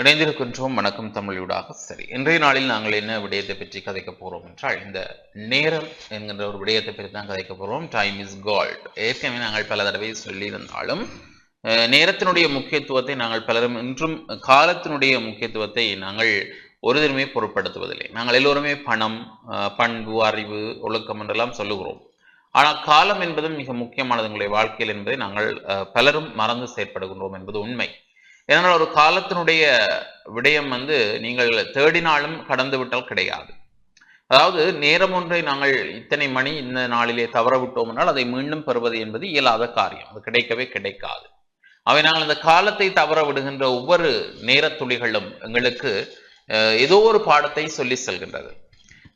இணைந்திருக்கின்றோம். வணக்கம் தமிழூடாக சரி இன்றைய நாளில் நாங்கள் என்ன விடயத்தை பற்றி கதைக்க போகிறோம் என்றால் இந்த நேரம் என்கின்ற ஒரு விடயத்தை பற்றி தான் கதைக்க போகிறோம் டைம் இஸ் கோல்ட் ஏற்கனவே நாங்கள் பல தடவை சொல்லியிருந்தாலும் நேரத்தினுடைய முக்கியத்துவத்தை நாங்கள் பலரும் இன்றும் காலத்தினுடைய முக்கியத்துவத்தை நாங்கள் ஒருதருமே பொருட்படுத்துவதில்லை. நாங்கள் எல்லோருமே பணம் பண்பு அறிவு ஒழுக்கம் என்றெல்லாம் சொல்லுகிறோம். ஆனால் காலம் என்பதும் மிக முக்கியமானது எங்களுடைய வாழ்க்கையில் என்பதை நாங்கள் பலரும் மறந்து செயற்படுகின்றோம் என்பது உண்மை. ஏன்னா ஒரு காலத்தினுடைய விடயம் வந்து நீங்கள் தேடினாலும் கடந்து விட்டால் கிடையாது. அதாவது நேரம் ஒன்றை நாங்கள் இத்தனை மணி இந்த நாளிலே தவற விட்டோம் என்றால் அதை மீண்டும் பெறுவது என்பது இயலாத காரியம். அது கிடைக்கவே கிடைக்காது. அவை நாங்கள் இந்த காலத்தை தவற விடுகின்ற ஒவ்வொரு நேரத்துளிகளும் எங்களுக்கு அஹ், ஏதோ ஒரு பாடத்தை சொல்லி செல்கின்றது.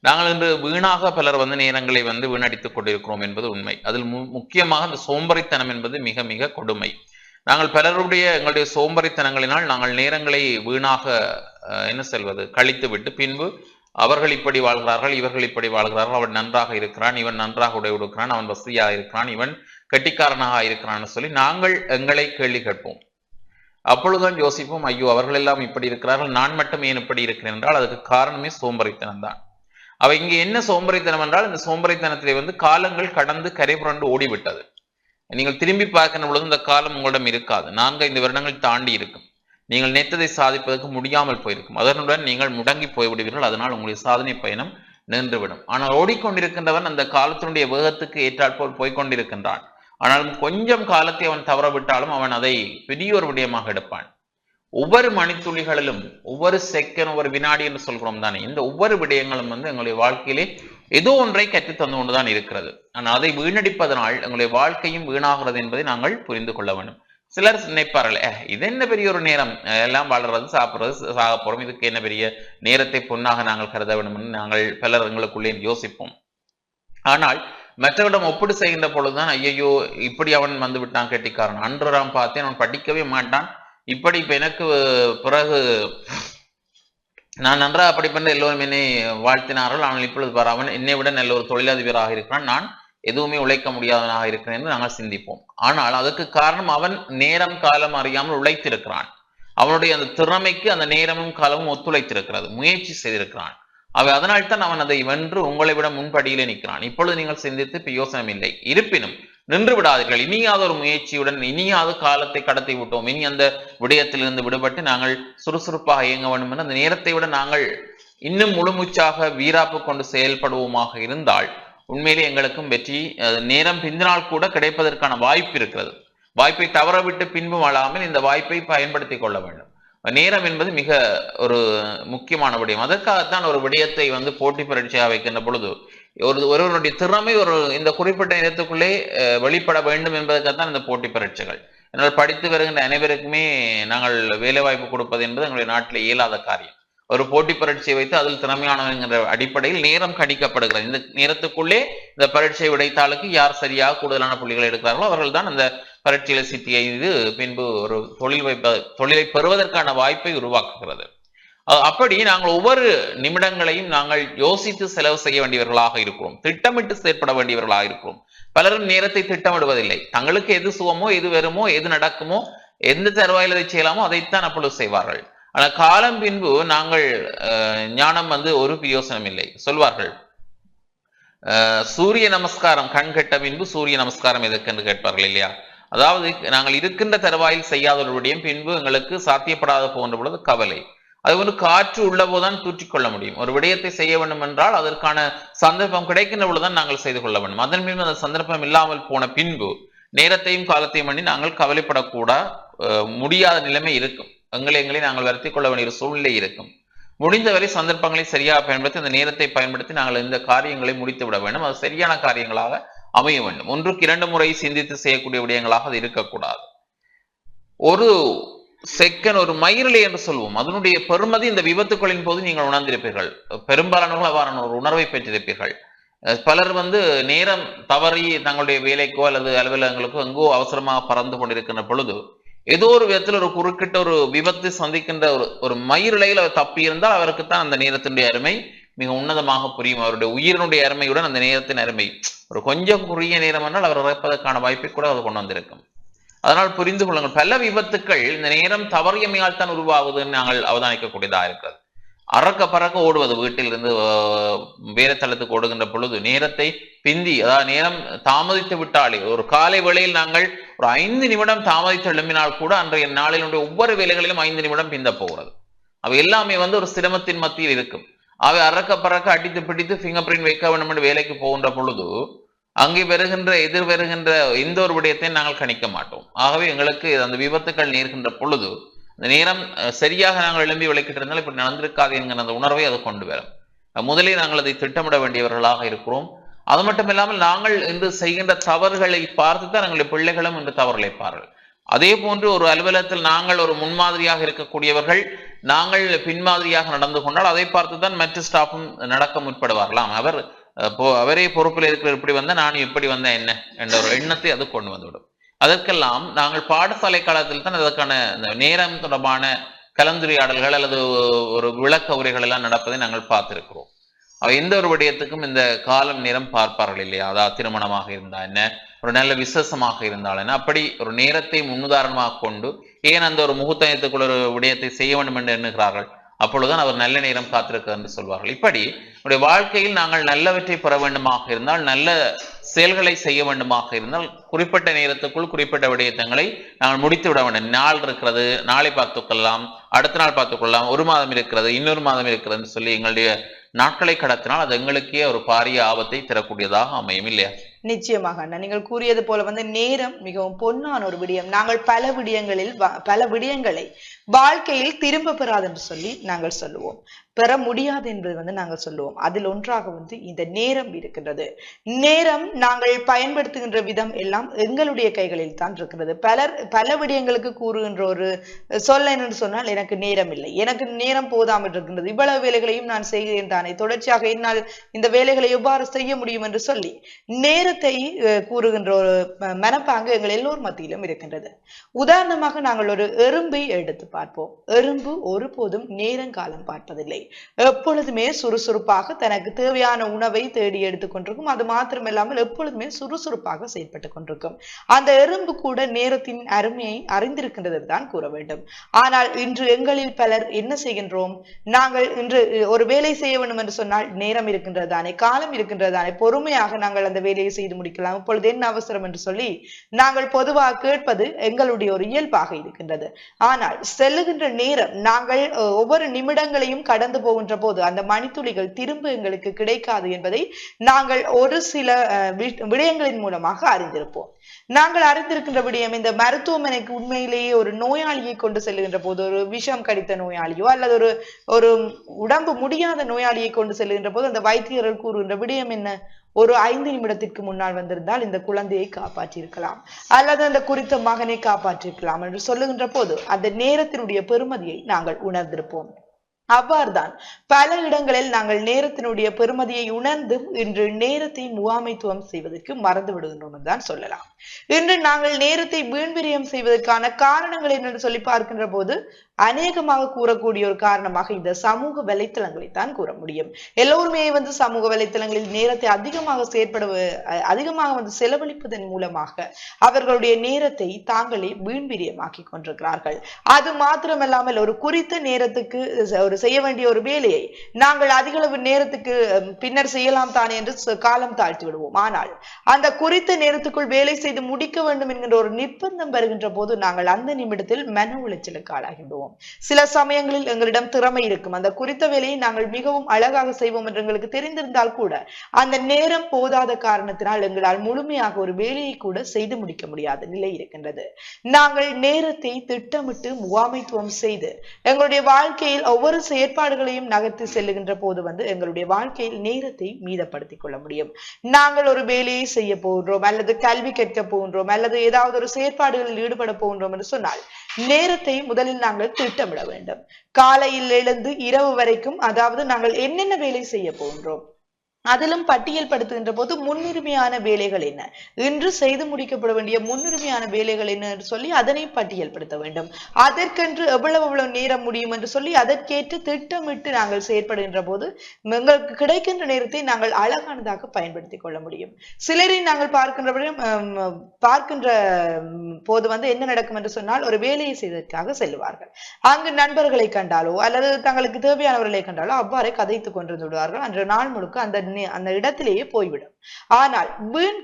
நாங்கள் இன்று வீணாக பலர் வந்து நேரங்களை வந்து வீணடித்துக் கொண்டிருக்கிறோம் என்பது உண்மை. அதில் மு- முக்கியமாக இந்த சோம்பரித்தனம் என்பது மிக மிக கொடுமை. நாங்கள் பலருடைய எங்களுடைய சோம்பறித்தனங்களினால் நாங்கள் நேரங்களை வீணாக என்ன செல்வது கழித்து விட்டு பின்பு அவர்கள் இப்படி வாழ்கிறார்கள் இவர்கள் இப்படி வாழ்கிறார்கள் அவன் நன்றாக இருக்கிறான் இவன் நன்றாக உடை உடுக்கிறான் அவன் வசதியாக இருக்கிறான் இவன் கெட்டிக்காரனாக இருக்கிறான்னு சொல்லி நாங்கள் எங்களை கேள்வி கேட்போம். அப்பொழுதுதான் யோசிப்போம் ஐயோ அவர்கள் எல்லாம் இப்படி இருக்கிறார்கள் நான் மட்டும் ஏன் இப்படி இருக்கிறேன் என்றால் அதுக்கு காரணமே சோம்பறித்தனம் தான். அவ இங்கே என்ன சோம்பறித்தனம் என்றால் இந்த சோம்பறித்தனத்திலே வந்து காலங்கள் கடந்து கரை புரண்டு ஓடிவிட்டது. நீங்கள் திரும்பி பார்க்கிற பொழுது இந்த காலம் உங்களிடம் இருக்காது. நான்கு ஐந்து வருடங்கள் தாண்டி இருக்கும். நீங்கள் நினைத்ததை சாதிப்பதற்கு முடியாமல் போயிருக்கும். அதனுடன் நீங்கள் முடங்கி போய்விடுவீர்கள். அதனால் உங்களுடைய சாதனை பயணம் நின்றுவிடும். ஆனால் ஓடிக்கொண்டிருக்கின்றவன் அந்த காலத்தினுடைய வேகத்துக்கு ஏற்றாற்போல் போய்க்கொண்டிருக்கின்றான். ஆனாலும் கொஞ்சம் காலத்தை அவன் தவறவிட்டாலும் அவன் அதை பெரிய ஒரு விடயமாக எடுப்பான். ஒவ்வொரு மணித்துளிகளிலும் ஒவ்வொரு செகண்ட் ஒவ்வொரு வினாடி என்று சொல்கிறோம் தானே. இந்த ஒவ்வொரு விடயங்களும் வந்து எங்களுடைய வாழ்க்கையிலே ஏதோ ஒன்றை கற்றுத் தந்து கொண்டுதான் இருக்கிறது. ஆனால் அதை வீணடிப்பதனால் எங்களுடைய வாழ்க்கையும் வீணாகிறது என்பதை நாங்கள் புரிந்து கொள்ள வேண்டும். சிலர் நினைப்பார்கள் இது என்ன பெரிய ஒரு நேரம்? எல்லாம் வளர்றது சாப்பிடுறது சாக போறோம். இதுக்கு என்ன பெரிய நேரத்தை பொன்னாக நாங்கள் கருத வேண்டும் என்று நாங்கள் பலர் எங்களுக்குள்ளே யோசிப்போம். ஆனால் மற்றவரிடம் ஒப்பிடு செய்கின்ற பொழுதுதான் ஐயையோ இப்படி அவன் வந்து விட்டான் கெட்டிக்காரன். அன்று பார்த்தேன் அவன் படிக்கவே மாட்டான். இப்படி இப்ப எனக்கு பிறகு நான் நன்றாக படிப்பென்று எல்லோரும் என்னை வாழ்த்தினார்கள். ஆனால் இப்பொழுது பார் அவன் என்னை விட நல்ல ஒரு தொழிலதிபராக இருக்கிறான். நான் எதுவுமே உழைக்க முடியாதவனாக இருக்கிறேன் என்று நாங்கள் சிந்திப்போம். ஆனால் அதற்கு காரணம் அவன் நேரம் காலம் அறியாமல் உழைத்திருக்கிறான். அவனுடைய அந்த திறமைக்கு அந்த நேரமும் காலமும் ஒத்துழைத்திருக்கிறது. முயற்சி செய்திருக்கிறான். அவை அதனால்தான் அவன் அதை வென்று உங்களை விட முன்படியிலே நிற்கிறான். இப்பொழுது நீங்கள் சிந்தித்து இப்போ யோசனை இல்லை. இருப்பினும் நின்று விடாதீர்கள் இனியாத ஒரு முயற்சியுடன் இனியாத காலத்தை கடத்தி விட்டோம் இனி அந்த விடயத்திலிருந்து விடுபட்டு நாங்கள் சுறுசுறுப்பாக இயங்க வேண்டும் என அந்த நேரத்தை விட நாங்கள் இன்னும் முழுமூச்சாக வீராப்பு கொண்டு செயல்படுவோமாக இருந்தால் உண்மையிலே எங்களுக்கும் வெற்றி நேரம் பிந்தினால் கூட கிடைப்பதற்கான வாய்ப்பு இருக்கிறது. வாய்ப்பை தவறவிட்டு பின்பு வாழாமல் இந்த வாய்ப்பை பயன்படுத்தி கொள்ள வேண்டும். நேரம் என்பது மிக ஒரு முக்கியமான விடயம். அதற்காகத்தான் ஒரு விடயத்தை வந்து போட்டி பரீட்சையாக வைக்கின்ற பொழுது ஒரு ஒருவருடைய திறமை ஒரு இந்த குறிப்பிட்ட நேரத்துக்குள்ளே வெளிப்பட வேண்டும் என்பதற்காகத்தான் இந்த போட்டி பரீட்சைகள். என்னால் படித்து வருகின்ற அனைவருக்குமே நாங்கள் வேலைவாய்ப்பு கொடுப்பது என்பது எங்களுடைய நாட்டில் இயலாத காரியம். ஒரு போட்டி பரீட்சையை வைத்து அதில் திறமையானவங்கிற அடிப்படையில் நேரம் கணிக்கப்படுகிறது. இந்த நேரத்துக்குள்ளே இந்த பரீட்சை விடைத்தாளுக்கு யார் சரியாக கூடுதலான புள்ளிகளை எடுக்கிறார்களோ அவர்கள் தான் அந்த பரீட்சையில சித்தியை இது பின்பு ஒரு தொழில் வைப்ப தொழிலை பெறுவதற்கான வாய்ப்பை உருவாக்குகிறது. அப்படி நாங்கள் ஒவ்வொரு நிமிடங்களையும் நாங்கள் யோசித்து செலவு செய்ய வேண்டியவர்களாக இருக்கிறோம். திட்டமிட்டு செயற்பட வேண்டியவர்களாக இருக்கிறோம். பலரும் நேரத்தை திட்டமிடுவதில்லை. தங்களுக்கு எது சுகமோ எது வருமோ எது நடக்குமோ எந்த தருவாயில் எதை செய்யலாமோ அதைத்தான் அப்பொழுது செய்வார்கள். ஆனால் காலம் பின்பு நாங்கள் அஹ், ஞானம் வந்து ஒரு பிரயோசனம் இல்லை. சொல்வார்கள் சூரிய நமஸ்காரம் கண் கெட்ட பின்பு சூரிய நமஸ்காரம் எதற்கு என்று கேட்பார்கள் இல்லையா? அதாவது நாங்கள் இருக்கின்ற தருவாயில் செய்யாதவர்களுடைய பின்பு எங்களுக்கு சாத்தியப்படாத போன்ற பொழுது கவலை. அது ஒரு காற்று உள்ளபோதுதான் தூற்றிக்கொள்ள முடியும். ஒரு விடயத்தை செய்ய வேண்டும் என்றால் அதற்கான சந்தர்ப்பம் கிடைக்கின்ற பொழுதுதான் நாங்கள் செய்து கொள்ள வேண்டும். அதன் மீது அந்த சந்தர்ப்பம் இல்லாமல் போன பின்பு நேரத்தையும் காலத்தையும் பண்ணி நாங்கள் கவலைப்படக்கூட முடியாத நிலைமை இருக்கும். எங்களை எங்களை நாங்கள் வருத்தி கொள்ள வேண்டிய சூழ்நிலை இருக்கும். முடிந்தவரை சந்தர்ப்பங்களை சரியாக பயன்படுத்தி அந்த நேரத்தை பயன்படுத்தி நாங்கள் இந்த காரியங்களை முடித்து விட வேண்டும். அது சரியான காரியங்களாக அமைய வேண்டும். ஒன்றுக்கு இரண்டு முறை சிந்தித்து செய்யக்கூடிய விடயங்களாக அது இருக்கக்கூடாது. ஒரு செக்கன் ஒரு மயிரிலை என்று சொல்வோம். அதனுடைய பெருமதி இந்த விபத்துக்களின் போது நீங்கள் உணர்ந்திருப்பீர்கள். பெரும்பாலானவர்கள் அவ்வாறான ஒரு உணர்வை பெற்றிருப்பீர்கள். பலர் வந்து நேரம் தவறி தங்களுடைய வேலைக்கோ அல்லது அலுவலகங்களுக்கோ எங்கோ அவசரமாக பறந்து கொண்டிருக்கின்ற பொழுது ஏதோ ஒரு விதத்தில் ஒரு குறுக்கிட்ட ஒரு விபத்து சந்திக்கின்ற ஒரு ஒரு மயிரிழையில் அவர் தப்பி அவருக்கு அவருக்குத்தான் அந்த நேரத்தினுடைய அருமை மிக உன்னதமாக புரியும். அவருடைய உயிரினுடைய அருமையுடன் அந்த நேரத்தின் அருமை. ஒரு கொஞ்சம் குறுகிய நேரம் என்றால் அவர் இறப்பதற்கான வாய்ப்பை கூட அது கொண்டு வந்திருக்கும். அதனால் புரிந்து கொள்ளுங்கள். பல விபத்துக்கள் இந்த நேரம் தவறியமையால் தான் உருவாகுதுன்னு நாங்கள் அவதானிக்கக்கூடியதா இருக்கிறது. அறக்க பறக்க ஓடுவது வீட்டிலிருந்து வேற தளத்துக்கு ஓடுகின்ற பொழுது நேரத்தை பிந்தி அதாவது நேரம் தாமதித்து விட்டாலே ஒரு காலை வேளையில் நாங்கள் ஒரு ஐந்து நிமிடம் தாமதித்து எழும்பினால் கூட அன்றைய நாளினுடைய ஒவ்வொரு வேலைகளிலும் ஐந்து நிமிடம் பிந்த போகிறது. அவை எல்லாமே வந்து ஒரு சிரமத்தின் மத்தியில் இருக்கும். அவை அறக்க பறக்க அடித்து பிடித்து ஃபிங்கர் பிரிண்ட் வைக்க வேண்டும் என்று வேலைக்கு போகின்ற பொழுது அங்கே வருகின்ற எதிர் வருகின்ற எந்த ஒரு விடயத்தையும் நாங்கள் கணிக்க மாட்டோம். ஆகவே எங்களுக்கு அந்த விபத்துக்கள் நேர்கின்ற பொழுது அந்த நேரம் சரியாக நாங்கள் எழும்பி விளக்கிட்டு இருந்தால் இப்படி நடந்திருக்காது என்கிற அந்த உணர்வை அது கொண்டு வரும். முதலில் நாங்கள் அதை திட்டமிட வேண்டியவர்களாக இருக்கிறோம். அது மட்டும் இல்லாமல் நாங்கள் இன்று செய்கின்ற தவறுகளை பார்த்து தான் எங்களுடைய பிள்ளைகளும் இன்று தவறிழைப்பார்கள் அதே போன்று ஒரு அலுவலகத்தில் நாங்கள் ஒரு முன்மாதிரியாக இருக்கக்கூடியவர்கள் நாங்கள் பின்மாதிரியாக நடந்து கொண்டால் அதை பார்த்து தான் மற்ற ஸ்டாஃபும் நடக்க முற்படுவார்களாம். அவர் அவரே பொறுப்பில் இருக்கிற இப்படி வந்தா நான் எப்படி வந்தேன் என்ன? என்ற ஒரு எண்ணத்தை அது கொண்டு வந்துவிடும். அதற்கெல்லாம் நாங்கள் பாடசாலை காலத்தில் தான் அதற்கான நேரம் தொடர்பான கலந்துரையாடல்கள் அல்லது ஒரு விளக்க உரைகள் எல்லாம் நடப்பதை நாங்கள் பார்த்திருக்கிறோம். அவை எந்த ஒரு விடயத்துக்கும் இந்த காலம் நேரம் பார்ப்பார்கள் இல்லையா? அதாவது திருமணமாக இருந்தா என்ன? ஒரு நல்ல விசேஷமாக இருந்தால் என்ன? அப்படி ஒரு நேரத்தை முன்னுதாரணமாக கொண்டு ஏன் அந்த ஒரு முகூர்த்தத்துக்குள்ள ஒரு விடயத்தை செய்ய வேண்டும் என்று எண்ணுகிறார்கள்? அப்பொழுதுதான் அவர் நல்ல நேரம் காத்திருக்கிறார் என்று சொல்வார்கள். இப்படி நம்முடைய வாழ்க்கையில் நாங்கள் நல்லவற்றை பெற வேண்டுமாக இருந்தால் நல்ல செயல்களை செய்ய வேண்டுமாக இருந்தால் குறிப்பிட்ட நேரத்துக்குள் குறிப்பிட்ட விடயத்தங்களை நாங்கள் முடித்து விட வேண்டும். நாள் இருக்கிறது நாளை பார்த்துக்கொள்ளலாம் அடுத்த நாள் பார்த்துக்கொள்ளலாம் ஒரு மாதம் இருக்கிறது இன்னொரு மாதம் இருக்கிறதுன்னு சொல்லி எங்களுடைய நாட்களை கடத்தினால் அது எங்களுக்கே ஒரு பாரிய ஆபத்தை தரக்கூடியதாக அமையும் இல்லையா? நிச்சயமாக அண்ணா. நீங்கள் கூறியது போல வந்து நேரம் மிகவும் பொன்னான ஒரு விடயம். நாங்கள் பல விடயங்களில் பல விடயங்களை வாழ்க்கையில் திரும்ப பெறாது என்று சொல்லி நாங்கள் சொல்லுவோம். பெற முடியாது என்பது வந்து நாங்கள் சொல்லுவோம். அதில் ஒன்றாக வந்து இந்த நேரம் இருக்கின்றது. நேரம் நாங்கள் பயன்படுத்துகின்ற விதம் எல்லாம் எங்களுடைய கைகளில் தான் இருக்கிறது பலர் பல விடயங்களுக்கு கூறுகின்ற ஒரு சொல்ல என்று சொன்னால் எனக்கு நேரம் இல்லை. எனக்கு நேரம் போதாமல் இருக்கின்றது. இவ்வளவு வேலைகளையும் நான் செய்கிறேன் தானே. தொடர்ச்சியாக என்னால் இந்த வேலைகளை எவ்வாறு செய்ய முடியும் என்று சொல்லி நேரம் அஹ், கூறுகின்ற ஒரு மனப்பாங்கு எங்கள் எல்லோர் மத்தியிலும் இருக்கின்றது. உதாரணமாக நாங்கள் ஒரு எறும்பை எடுத்து பார்ப்போம். எறும்பு ஒருபோதும் நேரங்காலம் பார்ப்பதில்லை. எப்பொழுதுமே சுறுசுறுப்பாக தனக்கு தேவையான உணவை தேடி எடுத்துக்கொண்டிருக்கும் அது மாத்திரமில்லாமல் எப்பொழுதுமே சுறுசுறுப்பாக செயல்பட்டு கொண்டிருக்கும். அந்த எறும்பு கூட நேரத்தின் அருமையை அறிந்திருக்கின்றது தான் கூற வேண்டும். ஆனால் இன்று எங்களில் பலர் என்ன செய்கின்றோம்? நாங்கள் இன்று ஒரு வேலை செய்ய வேண்டும் என்று சொன்னால் நேரம் இருக்கின்றது தானே காலம் இருக்கின்றது தானே பொறுமையாக நாங்கள் அந்த வேலையை செய்ய செய்து முடிக்கலாம். இப்பொழுது என்ன அவசரம் என்று சொல்லி நாங்கள் பொதுவாக கேட்பது எங்களுடைய ஒரு இயல்பாக இருக்கின்றது. ஆனால் செல்லுகின்ற நேரம் நாங்கள் ஒவ்வொரு நிமிடங்களையும் கடந்து போகின்ற போது அந்த மணித்துளிகள் திரும்ப எங்களுக்கு கிடைக்காது என்பதை நாங்கள் ஒரு சில விடயங்களின் மூலமாக அறிந்திருப்போம். நாங்கள் அறிந்திருக்கின்ற விடயம் இந்த மருத்துவமனைக்கு உண்மையிலேயே ஒரு நோயாளியை கொண்டு செல்லுகின்ற போது ஒரு விஷம் கடித்த நோயாளியோ அல்லது ஒரு ஒரு உடம்பு முடியாத நோயாளியை கொண்டு செல்லுகின்ற போது அந்த வைத்தியர்கள் கூறுகின்ற விடயம் என்ன? ஒரு ஐந்து நிமிடத்திற்கு முன்னால் வந்திருந்தால் இந்த குழந்தையை காப்பாற்றியிருக்கலாம். அல்லது அந்த குறித்த மகனை காப்பாற்றியிருக்கலாம் என்று சொல்லுகின்ற போது அந்த நேரத்தினுடைய பெருமதியை நாங்கள் உணர்ந்திருப்போம். அவ்வாறுதான் பல இடங்களில் நாங்கள் நேரத்தினுடைய பெருமதியை உணர்ந்தும் இன்று நேரத்தை முகாமைத்துவம் செய்வதற்கு மறந்து விடுகின்றோம் தான் சொல்லலாம். இன்று நாங்கள் நேரத்தை வீண்விரயம் செய்வதற்கான காரணங்கள் என்னென்று சொல்லி பார்க்கின்ற போது அநேகமாக கூறக்கூடிய ஒரு காரணமாக இந்த சமூக வலைத்தளங்களை தான் கூற முடியும். எல்லோருமே வந்து சமூக வலைத்தளங்களில் நேரத்தை அதிகமாக செயற்பட அதிகமாக வந்து செலவழிப்பதன் மூலமாக அவர்களுடைய நேரத்தை தாங்களே வீண்விரியமாக்கி கொண்டிருக்கிறார்கள். அது மாத்திரமல்லாமல் ஒரு குறித்த நேரத்துக்கு ஒரு செய்ய வேண்டிய ஒரு வேலையை நாங்கள் அதிகளவு நேரத்துக்கு பின்னர் செய்யலாம் தானே என்று காலம் தாழ்த்தி விடுவோம். ஆனால் அந்த குறித்த நேரத்துக்குள் வேலை செய்ய செய்து முடிக்க வேண்டும் என்கின்ற ஒரு நிர்பந்தம் வருகின்ற போது நாங்கள் அந்த நிமிடத்தில் மன உளைச்சலுக்கு ஆளாகிவிடுவோம் சில சமயங்களில் எங்களிடம் திறமை இருக்கும். அந்த குறித்த வேலையை நாங்கள் மிகவும் அழகாக செய்வோம் என்று எங்களுக்கு தெரிந்திருந்தால் கூட அந்த நேரம் போதாத காரணத்தினால் எங்களால் முழுமையாக ஒரு வேலையை கூட செய்து முடிக்க முடியாத நிலை இருக்கின்றது. நாங்கள் நேரத்தை திட்டமிட்டு முகாமைத்துவம் செய்து எங்களுடைய வாழ்க்கையில் ஒவ்வொரு செயற்பாடுகளையும் நகர்த்தி செல்லுகின்ற போது வந்து எங்களுடைய வாழ்க்கையில் நேரத்தை மீதப்படுத்திக் கொள்ள முடியும். நாங்கள் ஒரு வேலையை செய்ய போகிறோம் அல்லது கல்வி கற்க போகின்றோம் அல்லது ஏதாவது ஒரு செயற்பாடுகளில் ஈடுபட போகின்றோம் என்று சொன்னால் நேரத்தை முதலில் நாங்கள் திட்டமிட வேண்டும். காலையில் எழுந்து இரவு வரைக்கும் அதாவது நாங்கள் என்னென்ன வேலை செய்ய போகின்றோம்? அதிலும் பட்டியல் படுத்துகின்ற போது முன்னுரிமையான வேலைகள் என்ன? இன்று செய்து முடிக்கப்பட வேண்டிய முன்னுரிமையான வேலைகள் என்ன என்று சொல்லி அதனை பட்டியல் படுத்த வேண்டும். அதற்கென்று எவ்வளவு எவ்வளவு நேரம் முடியும் என்று சொல்லி அதற்கேற்று திட்டமிட்டு நாங்கள் செயற்படுகின்ற போது எங்களுக்கு கிடைக்கின்ற நேரத்தை நாங்கள் அழகானதாக பயன்படுத்திக் கொள்ள முடியும். சிலரை நாங்கள் பார்க்கின்ற பார்க்கின்ற போது வந்து என்ன நடக்கும் என்று சொன்னால் ஒரு வேலையை செய்வதற்காக செல்வார்கள் அங்கு நண்பர்களை கண்டாலோ அல்லது தங்களுக்கு தேவையானவர்களை கண்டாலோ அவ்வாறே கதைத்துக் கொண்டிருந்து விடுவார்கள். அன்று நாள் முழுக்க அந்த அந்த இடத்திலேயே போய்விடும். ஆனால் வீண்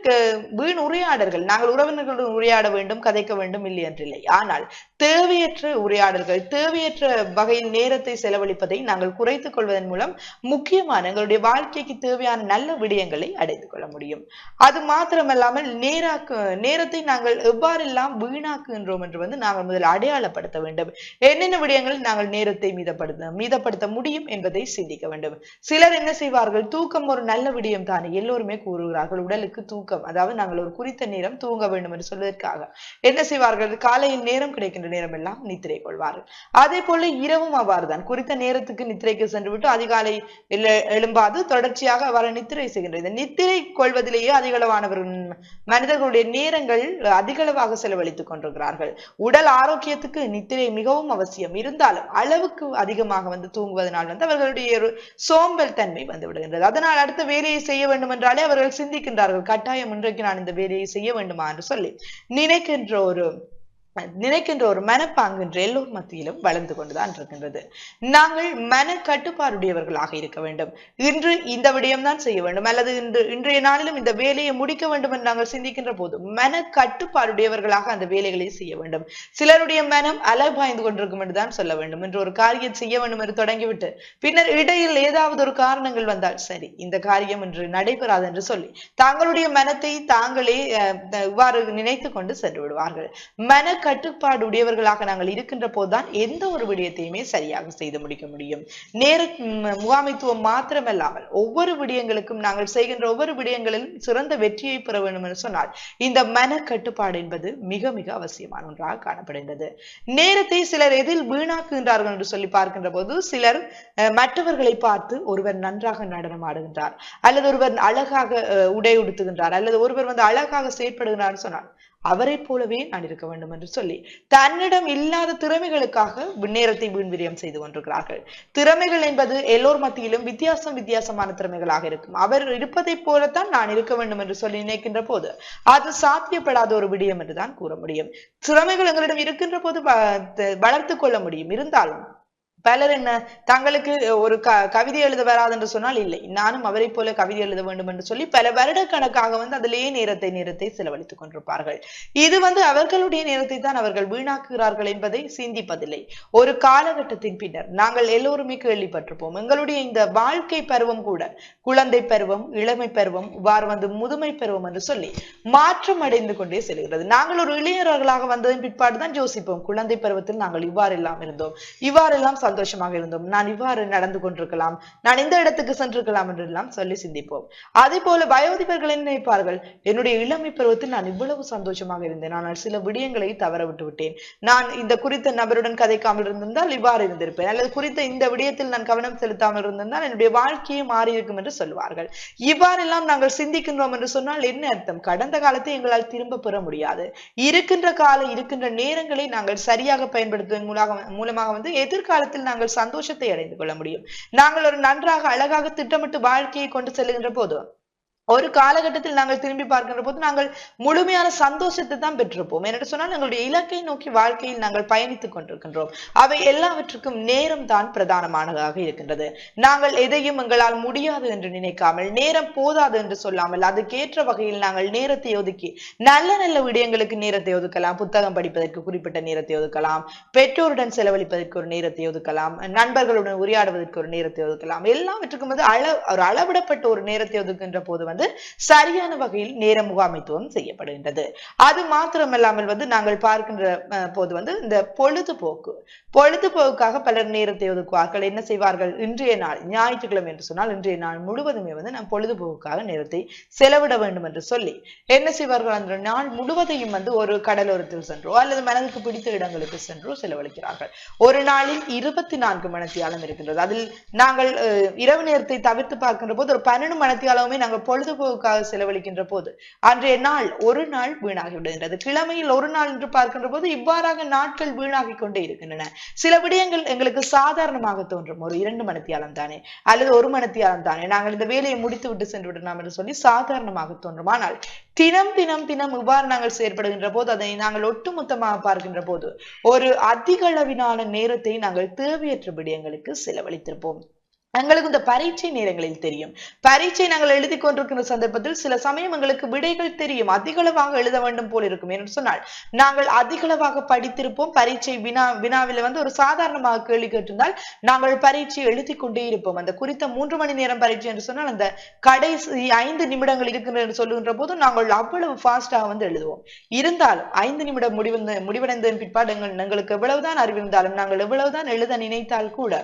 வீண் உரையாடல்கள் நாங்கள் உறவினர்களுடன் உரையாட வேண்டும் கதைக்க வேண்டும் இல்லை என்றில்லை ஆனால் தேவையற்ற உரையாடல்கள் தேவையற்ற வகையில் நேரத்தை செலவழிப்பதை நாங்கள் குறைத்துக் கொள்வதன் மூலம் முக்கியமான எங்களுடைய வாழ்க்கைக்கு தேவையான நல்ல விடயங்களை அடைந்து கொள்ள முடியும். அது மாத்திரமல்லாமல் நேராக்கு நேரத்தை நாங்கள் எவ்வாறெல்லாம் வீணாக்குகின்றோம் என்று வந்து நாங்கள் முதல் அடையாளப்படுத்த வேண்டும். என்னென்ன விடயங்களில் நாங்கள் நேரத்தை மீதப்படுத்த மீதப்படுத்த முடியும் என்பதை சிந்திக்க வேண்டும். சிலர் என்ன செய்வார்கள்? தூக்கம் ஒரு நல்ல விடயம் தானே எல்லோருமே கூறுகிறார்கள். உடலுக்கு தூக்கம் அதாவது நாங்கள் ஒரு குறித்த நேரம் தூங்க வேண்டும் என்று சொல்வதற்காக. என்ன செய்வார்கள்? காலையில் நேரம் கிடைக்கின்ற நேரம் எல்லாம் நித்திரை கொள்வார்கள். அதே போல இரவும் அவ்வாறுதான். குறித்த நேரத்துக்கு நித்திரைக்கு சென்று விட்டு அதிகாலை எழும்பாது தொடர்ச்சியாக வர நித்திரை செய்கின்றது. நித்திரை கொள்வதிலேயே அதிகளவானவர்கள் மனிதர்களுடைய நேரங்கள் அதிகளவாக செலவழித்துக் கொண்டிருக்கிறார்கள். உடல் ஆரோக்கியத்துக்கு நித்திரை மிகவும் அவசியம். இருந்தாலும் அளவுக்கு அதிகமாக வந்து தூங்குவதனால் வந்து அவர்களுடைய ஒரு சோம்பல் தன்மை வந்து விடுகின்றது. அதனால் அடுத்த வேலையை செய்ய வேண்டும் என்றாலே அவர்கள் சிந்திக்கின்றார்கள். கட்டாயம் இன்றைக்கு நான் இந்த வேலையை செய்ய வேண்டுமா என்று சொல்லி நினைக்கின்ற ஒரு நினைக்கின்ற ஒரு மனப்பாங்கு எல்லோர் மத்தியிலும் வளர்ந்து கொண்டுதான் இருக்கின்றது. நாங்கள் மன கட்டுப்பாடுடையவர்களாக இருக்க வேண்டும். இன்று இந்த விடயம்தான் செய்ய வேண்டும். அல்லது இன்று இன்றைய நாளிலும் இந்த வேலையை முடிக்க வேண்டும் என்று நாங்கள் சிந்திக்கின்ற போது மன கட்டுப்பாடுடையவர்களாக அந்த வேலைகளை செய்ய வேண்டும். சிலருடைய மனம் அலைபாய்ந்து கொண்டிருக்கும் என்றுதான் சொல்ல வேண்டும். என்று ஒரு காரியம் செய்ய வேண்டும் என்று தொடங்கிவிட்டு பின்னர் இடையில் ஏதாவது ஒரு காரணங்கள் வந்தால் சரி இந்த காரியம் இன்று நடைபெறாது என்று சொல்லி தங்களுடைய மனத்தை தாங்களே அஹ், இவ்வாறு நினைத்து கொண்டு சென்று விடுவார்கள். மன கட்டுப்பாடு உடையவர்களாக நாங்கள் இருக்கின்ற போதுதான் எந்த ஒரு விடயத்தையுமே சரியாக செய்து முடிக்க முடியும். நேர முகாமைத்துவம் மாத்திரமல்லாமல் ஒவ்வொரு விடயங்களுக்கும் நாங்கள் செய்கின்ற ஒவ்வொரு விடயங்களிலும் சிறந்த வெற்றியை பெற வேண்டும் என்று சொன்னால் இந்த மன கட்டுப்பாடு என்பது மிக மிக அவசியமான ஒன்றாக காணப்படுகின்றது. நேரத்தை சிலர் எதில் வீணாக்குகின்றார்கள் என்று சொல்லி பார்க்கின்ற போது சிலர் மற்றவர்களை பார்த்து ஒருவர் நன்றாக நடனம் ஆடுகின்றார் அல்லது ஒருவர் அழகாக உடை உடுத்துகின்றார் அல்லது ஒருவர் வந்து அழகாக செயற்படுகிறார் சொன்னால் அவரைப் போலவே நான் இருக்க வேண்டும் என்று சொல்லி தன்னிடம் இல்லாத திறமைகளுக்காக நேரத்தை வீண்விரியம் செய்து கொண்டிருக்கிறார்கள். திறமைகள் என்பது எல்லோர் மத்தியிலும் வித்தியாசம் வித்தியாசமான திறமைகளாக இருக்கும். அவர் இருப்பதைப் போலத்தான் நான் இருக்க வேண்டும் என்று சொல்லி நினைக்கின்ற போது அது சாத்தியப்படாத ஒரு விடயம் என்றுதான் கூற முடியும். திறமைகள் எங்களிடம் இருக்கின்ற போது வளர்த்து கொள்ள முடியும். இருந்தாலும் பலர் என்ன? தங்களுக்கு ஒரு க கவிதை எழுத வராது என்று சொன்னால் இல்லை. நானும் அவரை போல கவிதை எழுத வேண்டும் என்று சொல்லி பல வருடக்கணக்காக வந்து அதிலேயே நேரத்தை நேரத்தை செலவழித்துக் கொண்டிருப்பார்கள். இது வந்து அவர்களுடைய நேரத்தை தான் அவர்கள் வீணாக்குகிறார்கள் என்பதை சிந்திப்பதில்லை. ஒரு காலகட்டத்தின் பின்னர் நாங்கள் எல்லோருமே கேள்விப்பட்டிருப்போம். எங்களுடைய இந்த வாழ்க்கை பருவம் கூட குழந்தை பருவம் இளமை பருவம் இவ்வாறு வந்து முதுமை பருவம் என்று சொல்லி மாற்றம் அடைந்து கொண்டே செல்கிறது. நாங்கள் ஒரு இளைஞர்களாக வந்ததன் பிற்பாடு தான் யோசிப்போம் குழந்தை பருவத்தில் நாங்கள் இவ்வாறெல்லாம் இருந்தோம். இவ்வாறெல்லாம் சந்தோஷமாக இருந்தோம். நான் இவ்வாறு நடந்து கொண்டிருக்கலாம். நான் இந்த இடத்துக்கு சென்றிருக்கலாம் என்றெல்லாம் சொல்லி சிந்திப்போம். அதே போல வயோதிபர்கள் என்ன நினைப்பார்கள்? என்னுடைய இளமை பருவத்தில் நான் இவ்வளவு சந்தோஷமாக இருந்தேன். ஆனால் சில விடயங்களை தவற விட்டு விட்டேன். நான் இந்த குறித்த நபருடன் கதைக்காமல் இருந்திருந்தால் இவ்வாறு இருந்திருப்பேன். அல்லது குறித்த இந்த விடயத்தில் நான் கவனம் செலுத்தாமல் இருந்திருந்தால் என்னுடைய வாழ்க்கையே மாறியிருக்கும் என்று சொல்வார்கள் இவ்வாறெல்லாம் நாங்கள் சிந்திக்கின்றோம் என்று சொன்னால் என்ன அர்த்தம்? கடந்த காலத்தை எங்களால் திரும்ப பெற முடியாது. இருக்கின்ற கால இருக்கின்ற நேரங்களை நாங்கள் சரியாக பயன்படுத்துவதன் மூலமாக மூலமாக வந்து எதிர்காலத்தில் நாங்கள் சந்தோஷத்தை அடைந்து கொள்ள முடியும். நாங்கள் ஒரு நன்றாக அழகாக திட்டமிட்டு வாழ்க்கையை கொண்டு செல்கின்ற போது ஒரு காலகட்டத்தில் நாங்கள் திரும்பி பார்க்கின்ற போது நாங்கள் முழுமையான சந்தோஷத்தை தான் பெற்றிருப்போம். என்று சொன்னால் எங்களுடைய இலக்கை நோக்கி வாழ்க்கையில் நாங்கள் பயணித்துக் கொண்டிருக்கின்றோம். அவை எல்லாவற்றுக்கும் நேரம் தான் பிரதானமானதாக இருக்கின்றது. நாங்கள் எதையும் எங்களால் முடியாது என்று நினைக்காமல் நேரம் போதாது என்று சொல்லாமல் அதுக்கேற்ற வகையில் நாங்கள் நேரத்தை ஒதுக்கி நல்ல நல்ல விடயங்களுக்கு நேரத்தை ஒதுக்கலாம். புத்தகம் படிப்பதற்கு குறிப்பிட்ட நேரத்தை ஒதுக்கலாம். பெற்றோருடன் செலவழிப்பதற்கு ஒரு நேரத்தை ஒதுக்கலாம். நண்பர்களுடன் உரையாடுவதற்கு ஒரு நேரத்தை ஒதுக்கலாம். எல்லாவற்றுக்கும் வந்து அள ஒரு அளவிடப்பட்ட ஒரு நேரத்தை ஒதுக்கின்ற போது வந்து வந்து சரியான வகையில் நேர முகாமைத்துவம் செய்யப்படுகின்றது. அது மாத்திரமல்லாமல் வந்து நாங்கள் பார்க்கின்ற போது வந்து இந்த பொழுதுபோக்கு பொழுதுபோக்குக்காக பலர் நேரத்தை ஒதுக்குவார்கள். என்ன செய்வார்கள்? இன்றைய நாள் ஞாயிற்றுக்கிழமை என்று சொன்னால் இன்றைய நாள் முழுவதுமே வந்து நாம் பொழுதுபோக்குக்காக நேரத்தை செலவிட வேண்டும் என்று சொல்லி என்ன செய்வார்கள்? அந்த நாள் முழுவதையும் வந்து ஒரு கடலோரத்தில் சென்றோ அல்லது மனதுக்கு பிடித்த இடங்களுக்கு சென்றோ செலவழிக்கிறார்கள். ஒரு நாளில் இருபத்தி நான்கு மணத்தியாலம் இருக்கின்றது. அதில் நாங்கள் இரவு நேரத்தை தவிர்த்து பார்க்கின்ற போது ஒரு பன்னெண்டு மணத்தியாலமே நாங்கள் பொழுது பொழுதுபோக்காக செலவழிக்கின்ற போது அன்றைய நாள் ஒரு நாள் வீணாகி விடுகின்றது. கிழமையில் ஒரு நாள் என்று பார்க்கின்ற போது இவ்வாறாக நாட்கள் வீணாகி கொண்டே இருக்கின்றன. சில விடயங்கள் எங்களுக்கு சாதாரணமாக தோன்றும். ஒரு இரண்டு மணித்தியாலம் தானே அல்லது ஒரு மணித்தியாலம் தானே. நாங்கள் இந்த வேலையை முடித்து விட்டு சென்று விடலாம் என்று சொல்லி சாதாரணமாக தோன்றும். ஆனால் தினம் தினம் தினம் இவ்வாறு நாங்கள் செயற்படுகின்ற போது அதை நாங்கள் ஒட்டுமொத்தமாக பார்க்கின்ற போது ஒரு அதிகளவினான நேரத்தை நாங்கள் தேவையற்ற விடயங்களுக்கு செலவழித்திருப்போம். எங்களுக்கு இந்த பரீட்சை நேரங்களில் தெரியும். பரீட்சை நாங்கள் எழுதி கொண்டிருக்கிற சந்தர்ப்பத்தில் சில சமயம் எங்களுக்கு விடைகள் தெரியும். அதிகளவாக எழுத வேண்டும் போல் இருக்கும். என்று சொன்னால் நாங்கள் அதிகளவாக படித்திருப்போம். பரீட்சை வினா வினாவில் வந்து ஒரு சாதாரணமாக கேள்வி கேட்டிருந்தால் நாங்கள் பரீட்சை எழுதி கொண்டே இருப்போம். அந்த குறித்த மூன்று மணி நேரம் பரீட்சை என்று சொன்னால் அந்த கடைசி ஐந்து நிமிடங்கள் இருக்கின்ற என்று சொல்லுகின்ற போது நாங்கள் அவ்வளவு ஃபாஸ்டாக வந்து எழுதுவோம். இருந்தாலும் ஐந்து நிமிடம் முடிவு முடிவடைந்ததன் பிற்பாடு எங்களுக்கு எவ்வளவுதான் அறிவிருந்தாலும் நாங்கள் எவ்வளவுதான் எழுத நினைத்தால் கூட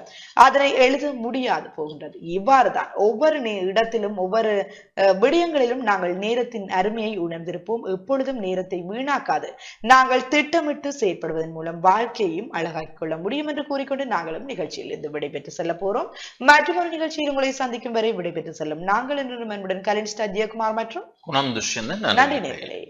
அதனை எழுத முடியாது. போகின்றது. இவ்வாறு தான் ஒவ்வொரு இடத்திலும் ஒவ்வொரு விடயங்களிலும் நாங்கள் நேரத்தின் அருமையை உணர்ந்திருப்போம். எப்பொழுதும் நேரத்தை வீணாக்காது. நாங்கள் திட்டமிட்டு செயற்படுவதன் மூலம் வாழ்க்கையையும் அழகாக்கிக் கொள்ள முடியும் என்று கூறிக்கொண்டு நாங்களும் நிகழ்ச்சியில் இருந்து விடைபெற்று செல்ல போறோம். மற்றொரு நிகழ்ச்சியில் உங்களை சந்திக்கும் வரை விடைபெற்று செல்லும் நாங்கள் என்று அன்புடன் கலின் ஸ்டார் ஜெயக்குமார் மற்றும் நன்றி நேர்களே.